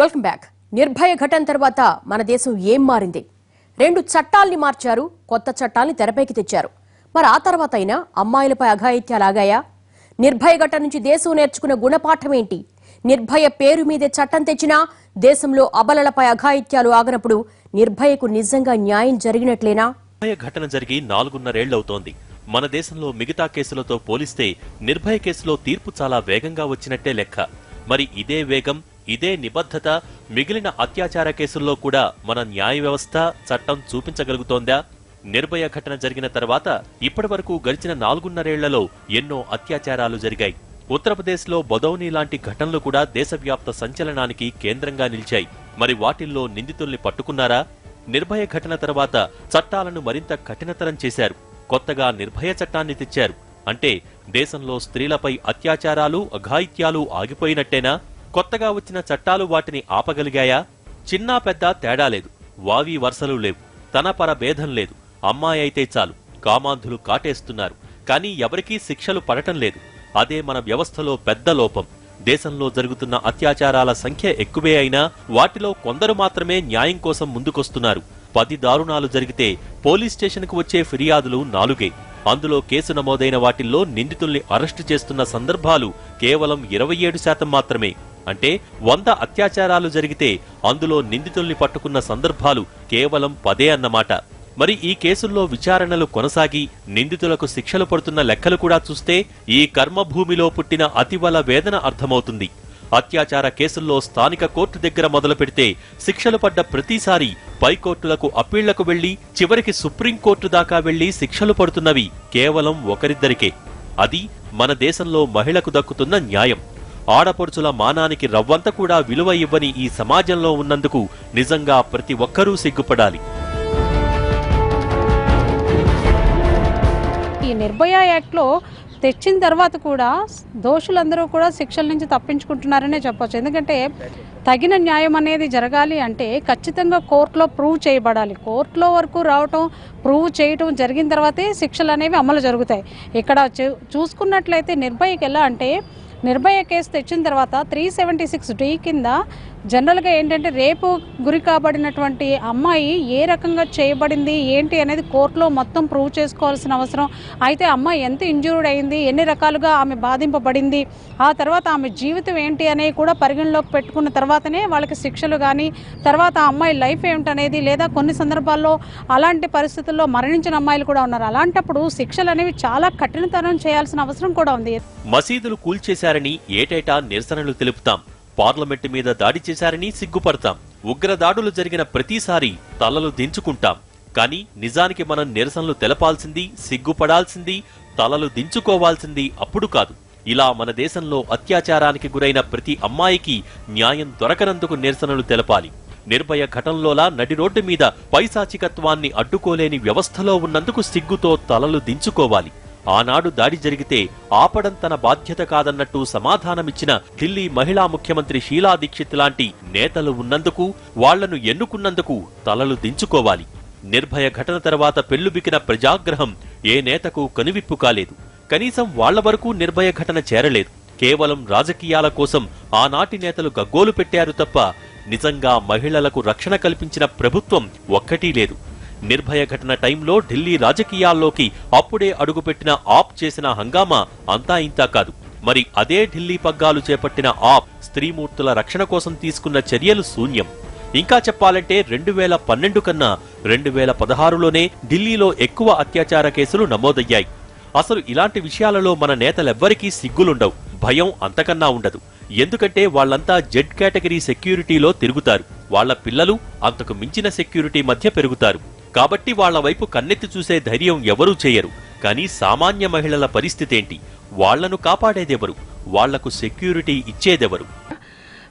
Welcome back Nirbhaya ఘటన తర్వాత మన దేశం ఏం మారింది? రెండు చట్టాల్ని మార్చారు కొత్త చట్టాల్ని తెరపైకి తెచ్చారు. మరి ఆ తర్వాత అయినా అమ్మాయిలపై అఘాయిత్యాలు ఆగాయా? నిర్భయ ఘటన నుంచి దేశం నేర్చుకున్న గుణపాఠం ఏంటి? నిర్భయ పేరు మీదే చట్టం తెచ్చినా దేశంలో అబలలపై అఘాయిత్యాలు ఆగనప్పుడు నిర్భయకు నిజంగా న్యాయం జరిగినట్లేనా? నిర్భయ ఘటన జరిగి నాలుగున్నరేళ్ళవుతోంది. మన దేశంలో మిగతా కేసులతో పోలిస్తే నిర్భయ కేసులో తీర్పు చాలా వేగంగా వచ్చినట్టే లెక్క. మరి ఇదే వేగం? ఇదే నిబద్ధత మిగిలిన అత్యాచార కేసుల్లో కూడా మన న్యాయ వ్యవస్థ చట్టం చూపించగలుగుతోందా? నిర్భయ ఘటన జరిగిన తర్వాత ఇప్పటివరకు గడిచిన నాలుగున్నరేళ్ళలో ఎన్నో అత్యాచారాలు జరిగాయి. ఉత్తరప్రదేశ్లో బొదౌని లాంటి ఘటనలు కూడా దేశవ్యాప్త సంచలనానికి కేంద్రంగా నిలిచాయి. మరి వాటిల్లో నిందితుల్ని పట్టుకున్నారా? నిర్భయ ఘటన తర్వాత చట్టాలను మరింత కఠినతరం చేశారు. కొత్తగా నిర్భయ చట్టాన్ని తెచ్చారు. అంటే దేశంలో స్త్రీలపై అత్యాచారాలు అఘాయిత్యాలు ఆగిపోయినట్టేనా? కొత్తగా వచ్చిన చట్టాలు వాటిని ఆపగలిగాయా? చిన్నా పెద్ద తేడా లేదు. వావి వరుసలు లేవు. తన పర భేదం లేదు. అమ్మాయి అయితే చాలు. కామాంధులు కాటేస్తున్నారు. కానీ ఎవరికీ శిక్షలు పడటం లేదు. అదే మన వ్యవస్థలో పెద్ద లోపం. దేశంలో జరుగుతున్న అత్యాచారాల సంఖ్య ఎక్కువే అయినా వాటిలో కొందరు మాత్రమే న్యాయం కోసం ముందుకొస్తున్నారు. పది దారుణాలు జరిగితే పోలీస్ స్టేషన్కు వచ్చే ఫిర్యాదులు నాలుగే. అందులో కేసు నమోదైన వాటిల్లో నిందితుల్ని అరెస్టు చేస్తున్న సందర్భాలు కేవలం ఇరవై ఏడు శాతం మాత్రమే. అంటే వంద అత్యాచారాలు జరిగితే అందులో నిందితుల్ని పట్టుకున్న సందర్భాలు కేవలం పదే అన్నమాట. మరి ఈ కేసుల్లో విచారణలు కొనసాగి నిందితులకు శిక్షలు పడుతున్న లెక్కలు కూడా చూస్తే ఈ కర్మభూమిలో పుట్టిన అతివల వేదన అర్థమవుతుంది. అత్యాచార కేసుల్లో స్థానిక కోర్టు దగ్గర మొదలు పెడితే శిక్షలు పడ్డ ప్రతిసారి పైకోర్టులకు అప్పీళ్ళకు వెళ్ళి చివరికి సుప్రీంకోర్టు దాకా వెళ్ళి శిక్షలు పడుతున్నవి కేవలం ఒకరిద్దరికే. అది మన దేశంలో మహిళకు దక్కుతున్న న్యాయం. ఆడపడుచుల మానానికి రవ్వంత కూడా విలువ ఇవ్వని ఈ సమాజంలో ఉన్నందుకు నిజంగా ప్రతి ఒక్కరూ సిగ్గుపడాలి. ఈ నిర్భయ యాక్ట్లో తెచ్చిన తర్వాత కూడా దోషులందరూ కూడా శిక్షల నుంచి తప్పించుకుంటున్నారనే చెప్పొచ్చు. ఎందుకంటే తగిన న్యాయం అనేది జరగాలి అంటే ఖచ్చితంగా కోర్టులో ప్రూవ్ చేయబడాలి. కోర్టులో వరకు రావటం ప్రూవ్ చేయటం జరిగిన తర్వాతే శిక్షలు అనేవి అమలు జరుగుతాయి. ఇక్కడ చూ- చూసుకున్నట్లయితే నిర్భయకి ఎలా అంటే నిర్భయ కేసు తెచ్చిన తర్వాత త్రీ సెవెంటీ సిక్స్ డి కింద జనరల్గా ఏంటంటే రేపు గురి కాబడినటువంటి అమ్మాయి ఏ రకంగా చేయబడింది ఏంటి అనేది కోర్టులో మొత్తం ప్రూవ్ చేసుకోవాల్సిన అవసరం. అయితే అమ్మాయి ఎంత ఇంజూర్డ్ అయింది ఎన్ని రకాలుగా ఆమె బాధింపబడింది ఆ తర్వాత ఆమె జీవితం ఏంటి అనేది కూడా పరిగణలోకి పెట్టుకున్న తర్వాతనే వాళ్ళకి శిక్షలు కానీ తర్వాత ఆ అమ్మాయి లైఫ్ ఏమిటనేది లేదా కొన్ని సందర్భాల్లో అలాంటి పరిస్థితుల్లో మరణించిన అమ్మాయిలు కూడా ఉన్నారు. అలాంటప్పుడు శిక్షలు అనేవి చాలా కఠినతరం చేయాల్సిన అవసరం కూడా ఉంది. మసీదులు కూల్చేశారని ఏటేటా నిరసనలు తెలుపుతాం. పార్లమెంటు మీద దాడి చేశారని సిగ్గుపడతాం. ఉగ్రదాడులు జరిగిన ప్రతిసారి తలలు దించుకుంటాం. కానీ నిజానికి మనం నిరసనలు తెలపాల్సింది సిగ్గుపడాల్సింది తలలు దించుకోవాల్సింది అప్పుడు కాదు. ఇలా మన దేశంలో అత్యాచారానికి గురైన ప్రతి అమ్మాయికి న్యాయం దొరకనందుకు నిరసనలు తెలపాలి. నిర్భయ ఘటనలోలా నడి రోడ్డు మీద పైశాచికత్వాన్ని అడ్డుకోలేని వ్యవస్థలో ఉన్నందుకు సిగ్గుతో తలలు దించుకోవాలి. ఆనాడు దాడి జరిగితే ఆపడం తన బాధ్యత కాదన్నట్టు సమాధానమిచ్చిన ఢిల్లీ మహిళా ముఖ్యమంత్రి షీలా దీక్షిత్ లాంటి నేతలు ఉన్నందుకు వాళ్ళను ఎన్నుకున్నందుకు తలలు దించుకోవాలి. నిర్భయ ఘటన తర్వాత పెళ్ళుబికిన ప్రజాగ్రహం ఏ నేతకు కనువిప్పు కాలేదు. కనీసం వాళ్ళ వరకు నిర్భయ ఘటన చేరలేదు. కేవలం రాజకీయాల కోసం ఆనాటి నేతలు గగ్గోలు పెట్టారు తప్ప నిజంగా మహిళలకు రక్షణ కల్పించిన ప్రభుత్వం ఒక్కటీ లేదు. నిర్భయ ఘటన టైంలో ఢిల్లీ రాజకీయాల్లోకి అప్పుడే అడుగుపెట్టిన ఆప్ చేసిన హంగామా అంతా ఇంతా కాదు. మరి అదే ఢిల్లీ పగ్గాలు చేపట్టిన ఆప్ స్త్రీమూర్తుల రక్షణ కోసం తీసుకున్న చర్యలు శూన్యం. ఇంకా చెప్పాలంటే రెండు వేల పన్నెండు కన్నా రెండు వేల పదహారులోనే ఢిల్లీలో ఎక్కువ అత్యాచార కేసులు నమోదయ్యాయి. అసలు ఇలాంటి విషయాలలో మన నేతలెవ్వరికీ సిగ్గులుండవు. భయం అంతకన్నా ఉండదు. ఎందుకంటే వాళ్ళంతా జెడ్ కేటగిరీ సెక్యూరిటీలో తిరుగుతారు. వాళ్ళ పిల్లలు అంతకు మించిన సెక్యూరిటీ మధ్య పెరుగుతారు. కాబట్టి వాళ్ళ వైపు కన్నెత్తి చూసే ధైర్యం ఎవరూ చేయరు. కానీ సామాన్య మహిళల పరిస్థితేంటి వాళ్ళను కాపాడేదెవరు? వాళ్ళకు సెక్యూరిటీ ఇచ్చేదెవరు?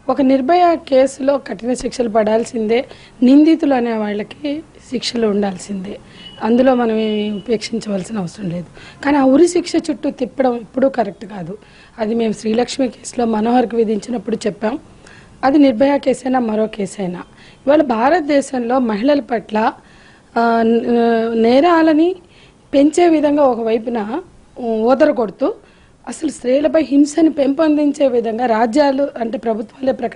ఒక నిర్భయ కేసులో కఠిన శిక్షలు పడాల్సిందే నిందితులు అనే వాళ్ళకి శిక్షలు ఉండాల్సిందే. అందులో మనం ఏమి ఉపేక్షించవలసిన అవసరం లేదు. కానీ ఆ ఉరి శిక్ష చుట్టూ తిప్పడం ఇప్పుడు కరెక్ట్ కాదు. అది మేము శ్రీలక్ష్మి కేసులో మనోహర్కి విధించినప్పుడు చెప్పాం. అది నిర్భయ కేసైనా మరో కేసైనా. ఇవాళ భారతదేశంలో మహిళల పట్ల నేరాలని పెంచే విధంగా ఒకవైపున ఓదర కొడుతూ అసలు స్త్రీలపై హింసని పెంపొందించే విధంగా రాజ్యాలు అంటే ప్రభుత్వాలే ప్రక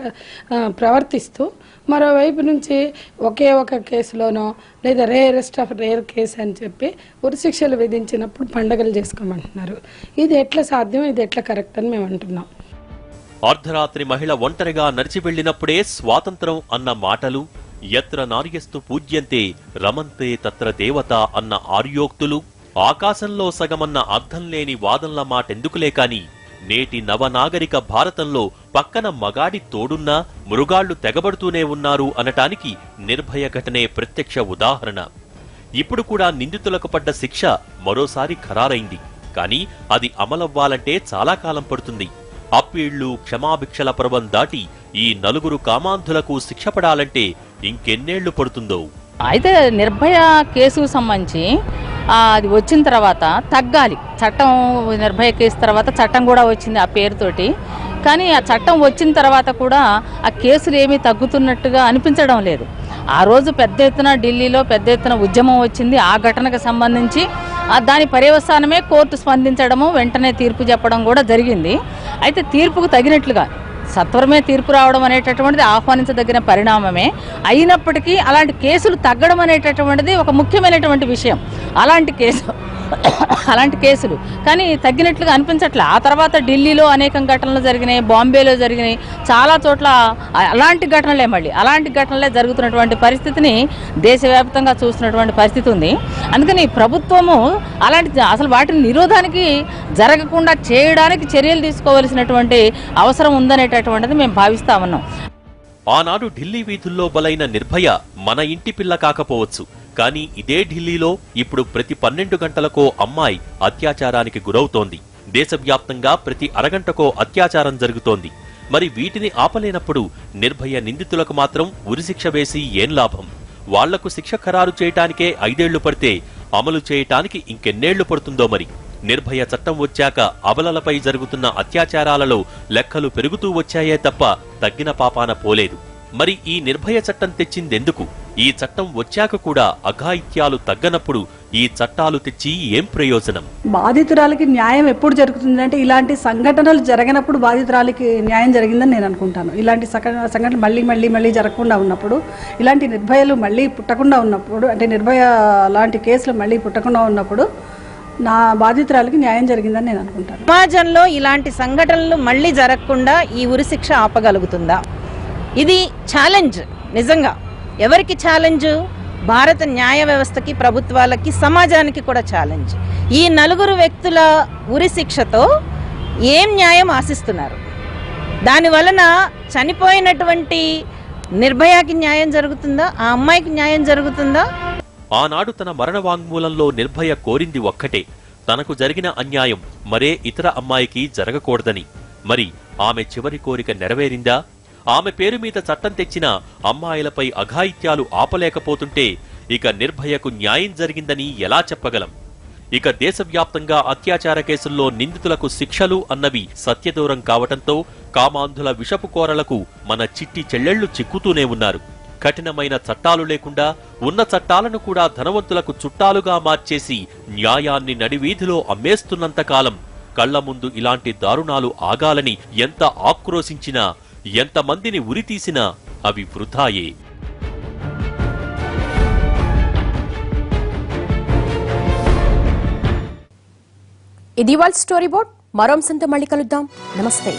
ప్రవర్తిస్తూ మరోవైపు నుంచి ఒకే ఒక కేసులోనో లేదా రేరెస్ట్ ఆఫ్ రేర్ కేసు అని చెప్పి ఉరిశిక్షలు విధించినప్పుడు పండగలు చేసుకోమంటున్నారు. ఇది ఎట్లా సాధ్యం? ఇది ఎట్లా కరెక్ట్ అని మేము అంటున్నాం. అర్ధరాత్రి మహిళ ఒంటరిగా నడిచి వెళ్ళినప్పుడే స్వాతంత్రం అన్న మాటలు ఎత్ర నార్యస్తు పూజ్యంతే రమంతే తత్ర దేవత అన్న ఆర్యోక్తులు ఆకాశంలో సగమన్న అర్థం లేని వాదనల మాటెందుకులే కాని నేటి నవనాగరిక భారతంలో పక్కన మగాడి తోడున్నా మృగాళ్ళు తెగబడుతూనే ఉన్నారు అనటానికి నిర్భయ ఘటనే ప్రత్యక్ష ఉదాహరణ. ఇప్పుడు కూడా నిందితులకు పడ్డ శిక్ష మరోసారి ఖరారైంది. కానీ అది అమలవ్వాలంటే చాలా కాలం పడుతుంది. అప్పీళ్ళు క్షమాభిక్షల పర్వం దాటి ఈ నలుగురు కామాంధులకు శిక్ష పడాలంటే ఇంకెన్నేళ్ళు పడుతుందో? అయితే నిర్భయ కేసుకు సంబంధించి అది వచ్చిన తర్వాత తగ్గాలి. చట్టం నిర్భయ కేసు తర్వాత చట్టం కూడా వచ్చింది ఆ పేరుతోటి. కానీ ఆ చట్టం వచ్చిన తర్వాత కూడా ఆ కేసులు ఏమీ తగ్గుతున్నట్టుగా అనిపించడం లేదు. ఆ రోజు పెద్ద ఎత్తున ఢిల్లీలో పెద్ద ఎత్తున ఉద్యమం వచ్చింది. ఆ ఘటనకు సంబంధించి దాని పర్యవసానమే కోర్టు స్పందించడము వెంటనే తీర్పు చెప్పడం కూడా జరిగింది. అయితే తీర్పుకు తగినట్లుగా సత్వరమే తీర్పు రావడం అనేటటువంటిది ఆహ్వానించదగిన పరిణామమే. అయినప్పటికీ అలాంటి కేసులు తగ్గడం అనేటటువంటిది ఒక ముఖ్యమైనటువంటి విషయం. అలాంటి కేసు అలాంటి కేసులు. కానీ తగ్గినట్లుగా అనిపించట్లే. ఆ తర్వాత ఢిల్లీలో అనేక ఘటనలు జరిగినాయి బాంబేలో జరిగినాయి. చాలా చోట్ల అలాంటి ఘటనలే మళ్ళీ. అలాంటి ఘటనలే జరుగుతున్నటువంటి పరిస్థితిని దేశవ్యాప్తంగా చూస్తున్నటువంటి పరిస్థితి ఉంది. అందుకని ప్రభుత్వము అలాంటి అసలు వాటిని నిరోధానికి జరగకుండా చేయడానికి చర్యలు తీసుకోవలసినటువంటి అవసరం ఉందనేటటువంటిది మేము భావిస్తా ఉన్నాం. ఆనాడు ఢిల్లీ వీధుల్లో బలైన నిర్భయ మన ఇంటి పిల్ల కాకపోవచ్చు. కానీ ఇదే ఢిల్లీలో ఇప్పుడు ప్రతి పన్నెండు గంటలకో అమ్మాయి అత్యాచారానికి గురవుతోంది. దేశవ్యాప్తంగా ప్రతి అరగంటకో అత్యాచారం జరుగుతోంది. మరి వీటిని ఆపలేనప్పుడు నిర్భయ నిందితులకు మాత్రం ఉరిశిక్ష వేసి ఏం లాభం? వాళ్ళకు శిక్ష ఖరారు చేయటానికే ఐదేళ్ళు పడితే అమలు చేయటానికి ఇంకెన్నేళ్ళు పడుతుందో మరి? నిర్భయ చట్టం వచ్చాక అబలలపై జరుగుతున్న అత్యాచారాలలో లెక్కలు పెరుగుతూ వచ్చాయే తప్ప తగ్గిన పాపాన పోలేదు. మరి ఈ నిర్భయ చట్టం తెచ్చిందెందుకు? ఈ చట్టం వచ్చాక కూడా అఘాయిత్యాలు తగ్గనప్పుడు ఈ చట్టాలు తెచ్చి ఏం ప్రయోజనం? బాధితురాలకి న్యాయం ఎప్పుడు జరుగుతుంది అంటే ఇలాంటి సంఘటనలు జరగనప్పుడు బాధితురాలకి న్యాయం జరిగిందని నేను అనుకుంటాను. ఇలాంటి సంఘటనలు మళ్ళీ మళ్ళీ మళ్ళీ జరగకుండా ఉన్నప్పుడు ఇలాంటి నిర్భయలు మళ్ళీ పుట్టకుండా ఉన్నప్పుడు అంటే నిర్భయ లాంటి కేసులు మళ్ళీ పుట్టకుండా ఉన్నప్పుడు నా బాధితురాలకి న్యాయం జరిగిందని నేను అనుకుంటాను. సమాజంలో ఇలాంటి సంఘటనలు మళ్ళీ జరగకుండా ఈ ఉరిశిక్ష ఆపగలుగుతుందా? ఇది ఛాలెంజ్ నిజంగా. ఎవరికి ఛాలెంజ్ భారత న్యాయ వ్యవస్థకి ప్రభుత్వాలకి సమాజానికి కూడా ఛాలెంజ్ ఈ నలుగురు వ్యక్తుల ఉరి శిక్షతో ఏం న్యాయం ఆశిస్తున్నారు? దాని వలన చనిపోయినటువంటి నిర్భయాకి న్యాయం జరుగుతుందా? ఆ అమ్మాయికి న్యాయం జరుగుతుందా? ఆనాడు తన మరణ వాంగ్మూలంలో నిర్భయ కోరింది ఒక్కటే. తనకు జరిగిన అన్యాయం మరే ఇతర అమ్మాయికి జరగకూడదని. మరి ఆమె చివరి కోరిక నెరవేరిందా? ఆమె పేరు మీద చట్టం తెచ్చిన అమ్మాయిలపై అఘాయిత్యాలు ఆపలేకపోతుంటే ఇక నిర్భయకు న్యాయం జరిగిందని ఎలా చెప్పగలం? ఇక దేశవ్యాప్తంగా అత్యాచార కేసుల్లో నిందితులకు శిక్షలు అన్నవి సత్యదూరం కావటంతో కామాంధుల విషపు కోరలకు మన చిట్టి చెల్లెళ్ళు చిక్కుతూనే ఉన్నారు. కఠినమైన చట్టాలు లేకుండా ఉన్న చట్టాలను కూడా ధనవంతులకు చుట్టాలుగా మార్చేసి న్యాయాన్ని నడివీధిలో అమ్మేస్తున్నంతకాలం కళ్ళ ముందు ఇలాంటి దారుణాలు ఆగాలని ఎంత ఆక్రోశించినా ఎంతమందిని ఉరితీసినా అవి వృథాయే ఇది వాళ్ళ స్టోరీ బోర్డ్ మరో అంశంతో మళ్ళీ కలుద్దాం. నమస్తే.